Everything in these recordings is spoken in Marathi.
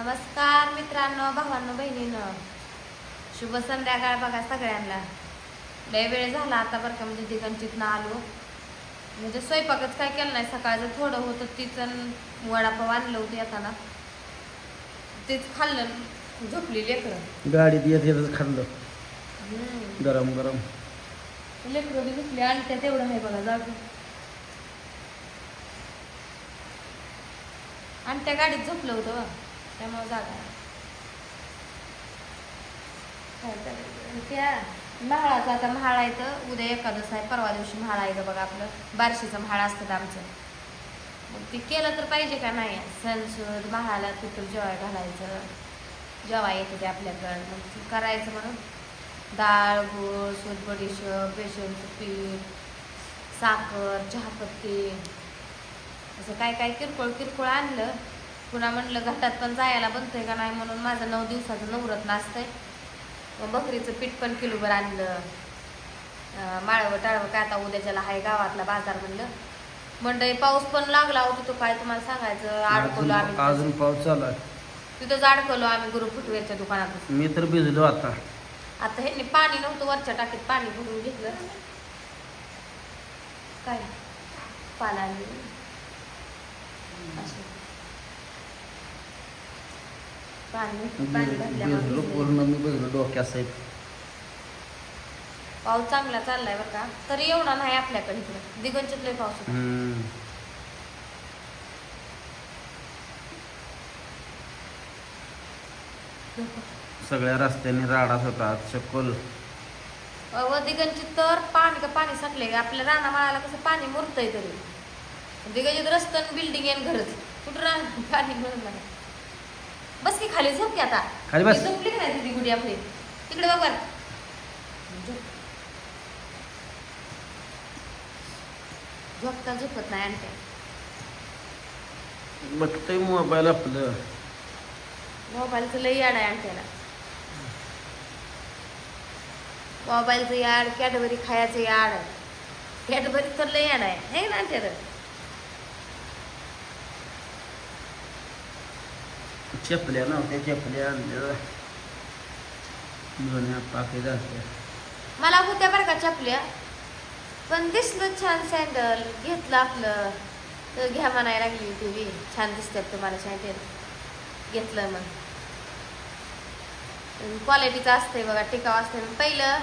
नमस्कार मित्रांनो भावांनो बहिणीनं. शुभ संध्याकाळ बघा सगळ्यांना. लय वेळ झाला आता बरं का म्हणजे दिगंचितनं आलो. म्हणजे स्वयंपाकच काय केलं नाही. सकाळचं थोडं होतं तिचं वडापाव आणलं होतं येताना. तेच खाल्लं झोपली लेकरं. गाडीत येत येतच खाल्लं. गरम गरम. लेकरं बी झोपली आणि त्या तेवढं आहे बघा जाऊ आणि त्या गाडीत झोपलं होतं. बा. त्यामुळे जागा काय चालेल हो, त्या म्हाळाचं आता म्हाळ आहे तर उद्या एकादश आहे परवा दिवशी म्हाळ आहे तर बघा आपलं. बारशीचं म्हाळ असतं आमचं. मग ते केलं तर पाहिजे का नाही? सणसूद म्हाळाला तिथं जेवाय घालायचं? जेवाय येते ते आपल्याकडं. मग करायचं म्हणून. डाळ गूळ सोलबडीशेप बेसनचं पीठ साखर चहापत्ती. असं काय काय किरकोळ किरकोळ आणलं. पुन्हा म्हणलं घाटात पण जायला बनतंय का नाही म्हणून माझं नऊ दिवसाचं नवरत नाचतंय मग बकरीचं पीठ पण किलोभर आणलं. माळवं टाळवं काय आता उद्याच्याला आहे गावातला बाजार म्हणलं. मंडई पाऊस पण लागला होता तो काय तुम्हाला सांगायचं? अजून आम्ही अजून पाऊस चालू आहे. तिथंच अडकलो आम्ही गुरु फुटवेरच्या दुकानात मी तर भिजलो आता. आता ह्यांनी पाणी नव्हतं वरच्या टाकीत पाणी भरून घेतलं. काय? पालानी असं. पाणी पाणी भरल्यामुळे भिजलो. पूर्ण मी भिजलो पाऊस चांगला चाललाय बरं का? तरी एवढा नाही आपल्याकडे इकडे. दिगंचित लय पाऊस होता. हम्म. सगळ्या रस्त्याने राडाच होता चक्कोल व दिगंचित तर पाणी का पाणी साठले आपल्या रानामाळाला कसं पाणी मुरतंय तरी. दिगंचित रस्त्यान बिल्डिंग आहे घरच. कुठं रान पाणी नाही बस की खाली झोप की आता. खाली बस. झोपली का नाही तुझी गुडी आपली? तिकडे बघ बरं. झोप. झोपता झोपत नाही आणते बघतोय मोबाईल आपलं. मोबाईलचं लई याड आहे आणत्याला मोबाईलचं याड कॅडबरी खायचं याड. कॅडबरी तर लई याड आहे. हे ना आणत्याला चपल्या नव्हत्या चपल्या आणल्या. दोन्ही पाकी मला होत्या बरं का चपल्या. पण दिसलं छान सँडल घेतलं आपलं. तर घ्या म्हणायला लागली टी बी. छान दिसतात तुम्हाला सँडल घेतलं मग. क्वालिटीचं असतंय बघा टिकाव असतंय. मग पहिलं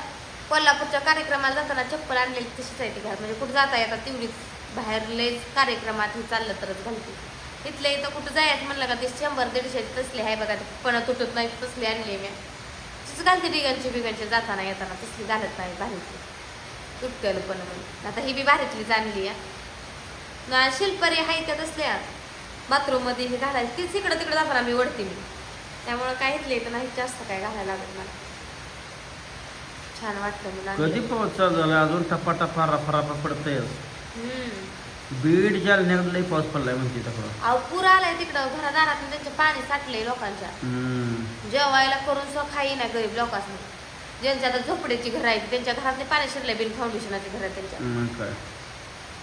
कोल्हापूरच्या कार्यक्रमाला जाताना चप्पल आणलेली तशीच आहे ती घाल म्हणजे कुठं जाता येतात तेवढीच. बाहेर लयच कार्यक्रमात हे चाललं तरच घालते. इथल्या इथं कुठं जायचं म्हणलं का? ते शंभर दीडशे तसली आहे बघा पण तुटत नाही तसली आणली मी. तशीच घालते डिगांची बिगांची जाताना येताना तसली घालत नाही भारीतली तुटतेल पण म्हणून आता ही बी भारीतलीच आणली आहे. ना शिल्परी आहे त्या तसल्या. बाथरूममध्ये हे घालायचं. तीच इकडं तिकडं जाताना मी वडते मी. त्यामुळं काय इथले तर नाही जास्त काय घालायला लागत मला. छान वाटतं मला कधी पाऊस चालू झाला? अजून टप्पा टप्पा रफा रफा पडतंय. बीड जालन्यात लई पाऊस पडलाय म्हणते तकडं अहो पूर आलाय तिकडं घरादारात त्यांचे पाणी साठलंय लोकांच्या. जेवायला करून सो खाई ना गरीब लोकांनी ज्यांच्या आता झोपड्याची घर आहेत त्यांच्या घरातले पाणी शिरलंय बिन फाउंडेशनाचे घर आहेत त्यांच्या. मग काय?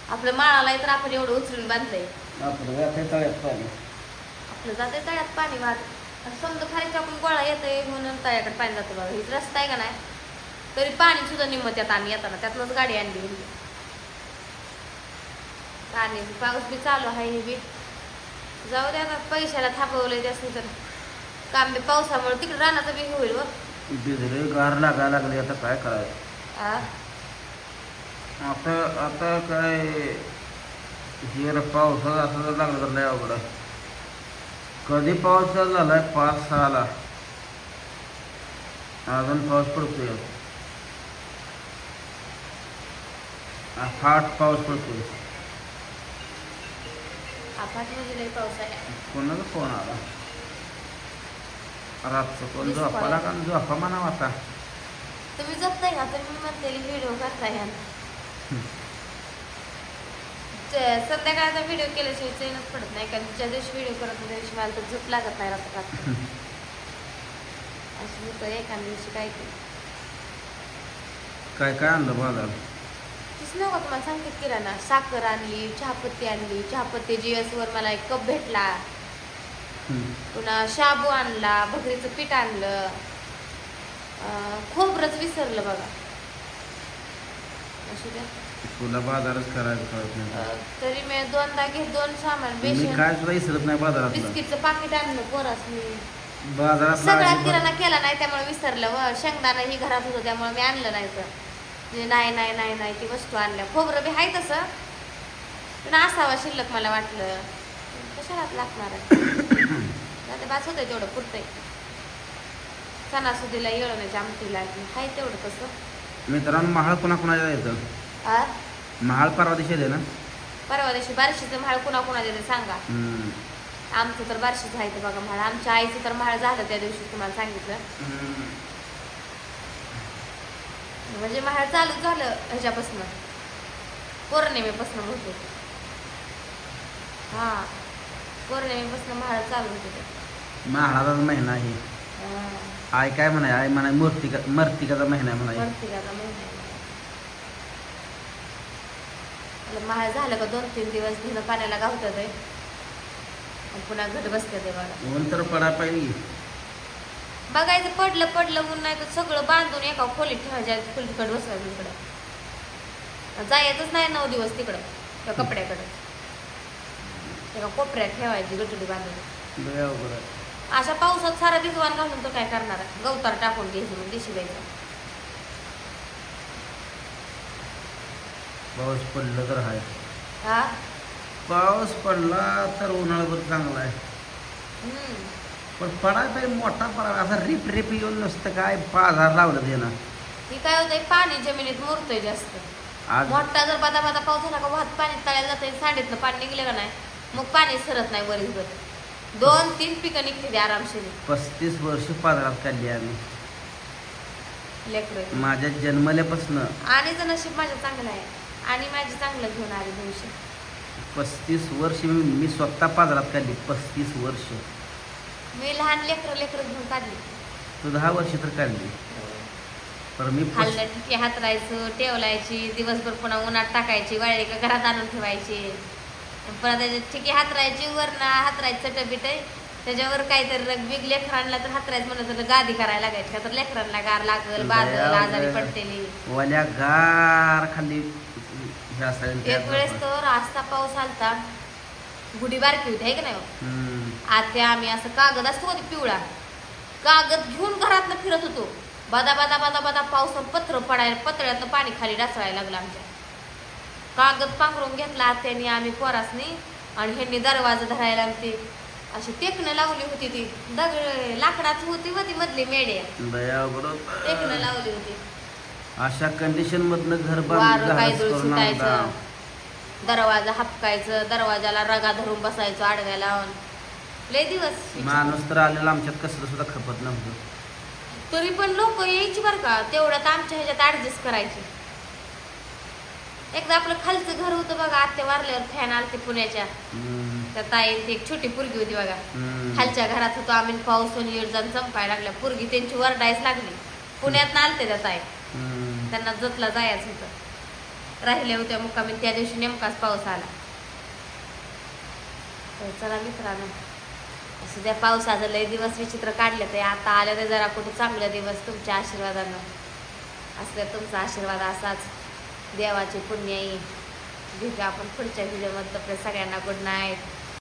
आपलं माळाला तर आपण एवढं उचलून बांधलंय. आपलं व्यापारी तळ्यात पाणी. आपलं जाते तळ्यात पाणी वाहत. आणि समजा खाली टाकून गोळा येतोय म्हणून तळ्याकडे पाणी जातं बघा. हीच रस्ता आहे का नाही? तरी पाणी सुद्धा निम्म त्यात आम्ही येताना त्यातनंच गाडी आणली होती. पाणी पाऊस बी चालू आहे हे बी. जाऊ द्या आता पैशाला थापवलंय त्यासनी तर. काम बी पावसामुळे तिकडे रानाचं बी होईल बिजरे गार लागायला लागले आता काय करायचं? आ, आता आता काय? हे पावसाळा असं जर लागलं तर लय अवघड. कधी पाऊस चालू झालाय? पाच सहाला. अजून पाऊस पडतोय. फाट पाऊस पडतोय. म्हणजे लई पाऊस आहे. कोणाचा फोन आला? रातचं कोण. झोपाला का झोपा म्हणावं आता. तुम्ही जपताय का? तर मी म्हणते व्हिडिओ करताय ह्या संध्याकाळचा व्हिडिओ केल्याशिवाय चैनच पडत नाही कारण ज्या दिवशी व्हिडिओ करत त्या दिवशी मला तर झोप लागत नाही रात्र रात्र. असं होतं एका दिवशी काय काय काय आणलं बाजार तीच नव्हतं तुम्हाला सांगते किराणा साखर आणली चहापत्ती आणली चहापत्ती जी वर मला एक कप भेटला. पुन्हा शाबू आणला भगरीचं पीठ आणलं. खोबरंच विसरलं बघा. असू द्या. तुला बाजारच करायचं कळत नाही. अं, तरी मी दोनदा घेत दोन सामान मी बेसन काय सुद्धा विसरत नाही बाजारातलं. बिस्किटचं पाकिट आणलं पोरास मी. बाजारात सगळा किराणा केला नाही त्यामुळे विसरलं व शेंगदाणा ही घरात होतं त्यामुळे मी आणलं नाही तर. म्हणजे नाही नाही नाही नाही ती वस्तू आणल्या. खोबरं बी आहे तसं. पण असावा शिल्लक मला वाटलं. कशाला लागणार आहे? बास होतंय तेवढं पुरतंय. सणासुदीला येळवण्याच्या आमटीला आहे तेवढं तसं. मित्रांनो महाळ कुणा कुणाच्या येतं? महाळ परवा दिवशी येते ना? परवा दिवशी बारशीचं म्हाळ कुणा कुणा देते सांगा. आमचं तर बारशीचं आहे ते बघा म्हाळ. आमच्या आईचं तर म्हाळ झालं त्या दिवशी तुम्हाला सांगितलं. म्हणजे महाळ चालू झालं ह्याच्यापासून. पौर्णिमेपासून होते हा पौर्णिमेपासून महाळ चालू होते. महाळाचा महिना आहे. हा. आय काय म्हणाय आय म्हणाय मूर्तिका मर्तिकाचा महिना म्हणाय. कार्तिकाचा महिना महाळ झालं का दोन तीन दिवस धुणं पाण्याला गावतात पुन्हा घट बसते बघा ऊन तर पडा पाहिजे. बघायचं पडलं पडलं ऊन नाही तर सगळं बांधून एका खोलीत ठेवायच्या खोलीकडे बसवायचं तिकडं जायचंच नाही नऊ दिवस तिकडं त्या कपड्याकडं. एका कोपऱ्यात ठेवायची गटुडी बांधून. अशा पावसात सारा दिसवान घालून तर काय करणार? गवतार टाकून घ्यायचं मग दिशी द्यायचं पाऊस पडलं तर आहे हा? पाऊस पडला तर उन्हाळ्यावर चांगला आहे. हम्म. पण पडाय पाहिजे मोठा पडा असा रिप रिप येऊन नसतं काय पाजार लावलं ते ना ही काय होतंय पाणी जमिनीत मुरतंय जास्त. आज मोठा जर बदा बदा पाऊस झाला का वाहत पाणी तळ्याला जाते सांडीतलं पाणी निघलं का नाही मग पाणी सरत नाही वरील वर दोन तीन पिकं निघते ते आरामशीर. पस्तीस वर्ष पाजारात काढली आम्ही. लेकरं. माझ्या जन्मल्यापासनं. आणि तर नशीब माझं चांगलं आहे आणि माझी चांगलं घेऊन आली भविष्य. पस्तीस वर्ष मी मी स्वतः पाजारात काढली पस्तीस वर्ष. मी लहान लेकरं लेकरं घेऊन काढली. तू दहा वर्ष तर काढली. पण मी पस- खाल्लं ठिके हातरायचं टेवलायची दिवसभर पुन्हा उन्हात टाकायची वाळली का घरात आणून ठेवायची. पुन्हा त्याच्यात ठिके हातरायची वरनं हातरायचं चटबीट त्याच्यावर काहीतरी रग बिग लेकरांना तर हातरायचं म्हणलं तर गादी करायला लागायची का? तर लेकरांना गार लागल बादल आजारी पडतेली. वाल्या गार खाली एक वेळेस तर आस्ता पाऊस आलता. गुढी बारकी होती आहे का नाही हो? हम्म. आत्या आम्ही असं कागद असतो कधी पिवळा. कागद घेऊन घरातनं फिरत होतो. बादा बादा बादा बादा पावसात पत्र पडायला पत्र्यातनं पाणी खाली डासळायला लागलं आमच्या. कागद पांघरून घेतला आत्याने आम्ही पोरासनी आणि ह्यांनी दरवाजा धरायला आमची अशी टेकणं लावली होती ती. दगड लाकडाची होती व ती मधली मेडे टेकणं बरोबर लावली होती. अशा कंडिशन मधनं घर वारं बांधून काय घरात करून सुटायचं. दरवाजा हपकायचं दरवाजाला रगा धरून बसायचं आडव्या लावून. लय दिवस. माणूस तर आलेला आमच्यात कसलं सुद्धा खपत नव्हतं. तरी पण लोक यायची बरं का तेवढ्यात आमच्या ह्याच्यात ऍडजस्ट करायची. एकदा आपलं खालचं घर होतं बघा आत्या वारल्यावर फॅन आलते पुण्याच्या. हम्म. त्या ताईंची एक छोटी पुरगी होती बघा. हम्म. खालच्या घरात होतो आम्ही पाऊस आणि येड जाऊन संपायला लागल्या. पुरगी त्यांची वरडायच लागली. पुण्यात आलते त्या ताई. हम्म. त्यांना जतला जायचं होतं. राहिल्या होत्या मुक्कामी त्या दिवशी नेमकाच पाऊस आला. तर चला मित्रांनो असं त्या पावसाचं लय दिवस विचित्र काढले ते. आता आले ते जरा कुठे चांगले दिवस तुमच्या आशीर्वादानं. असल्या तुमचा आशीर्वाद असाच. देवाची पुण्य येईल. भेटू आपण पुढच्या व्हिडिओमध्ये आपल्या सगळ्यांना गुड नाईट